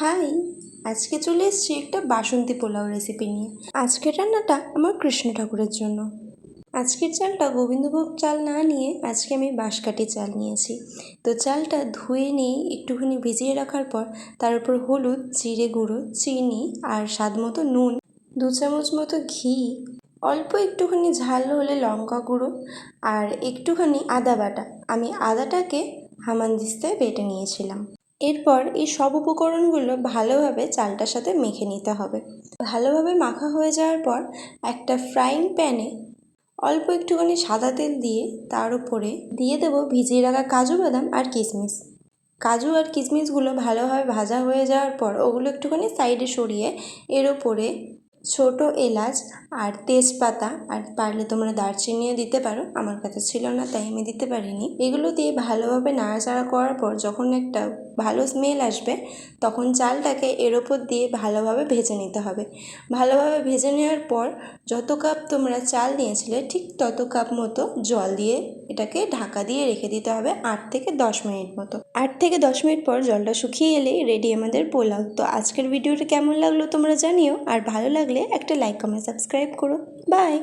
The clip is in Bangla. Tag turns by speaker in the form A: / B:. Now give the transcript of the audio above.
A: হাই আজকে চলে এসেছি একটা বাসন্তী পোলাও রেসিপি নিয়ে। আজকের রান্নাটা আমার কৃষ্ণ ঠাকুরের জন্য। আজকের চালটা গোবিন্দভোগ চাল না নিয়ে আজকে আমি বাঁশকাঠি চাল নিয়েছি। তো চালটা ধুয়ে নিয়ে একটুখানি ভিজিয়ে রাখার পর তার উপর হলুদ, জিরে গুঁড়ো, চিনি আর স্বাদ মতো নুন, দু চামচ মতো ঘি, অল্প একটুখানি ঝাল হলে লঙ্কা গুঁড়ো আর একটুখানি আদা বাটা। আমি আদাটাকে হামানদিস্তায় বেটে নিয়েছিলাম। এরপর এই সব উপকরণগুলো ভালোভাবে চালটার সাথে মেখে নিতে হবে। ভালোভাবে মাখা হয়ে যাওয়ার পর একটা ফ্রাইং প্যানে অল্প একটুখানি সাদা তেল দিয়ে তার উপরে দিয়ে দেবো ভিজিয়ে রাখা কাজু বাদাম আর কিশমিশ কাজু আর কিশমিশগুলো ভালোভাবে ভাজা হয়ে যাওয়ার পর ওগুলো একটুখানি সাইডে সরিয়ে এর ওপরে ছোটো এলাচ আর তেজপাতা, আর পারলে তোমরা দারচিনিও দিতে পারো। আমার কাছে ছিল না, তাই আমি দিতে পারিনি। এগুলো দিয়ে ভালোভাবে নাড়াচাড়া করার পর যখন একটা ভালো স্মেল আসবে, তখন চালটাকে এর ওপর দিয়ে ভালোভাবে ভেজে নিতে হবে। ভালোভাবে ভেজে নেওয়ার পর যত কাপ তোমরা চাল নিয়েছিলে, ঠিক তত কাপ মতো জল দিয়ে এটাকে ঢাকা দিয়ে রেখে দিতে হবে আট থেকে দশ মিনিট মতো। আট থেকে দশ মিনিট পর জলটা শুকিয়ে এলেই রেডি আমাদের পোলাও। তো আজকের ভিডিওটা কেমন লাগল তোমরা জানিও, আর ভালো লাগলে একটা লাইক কমেন্ট সাবস্ক্রাইব করো। বাই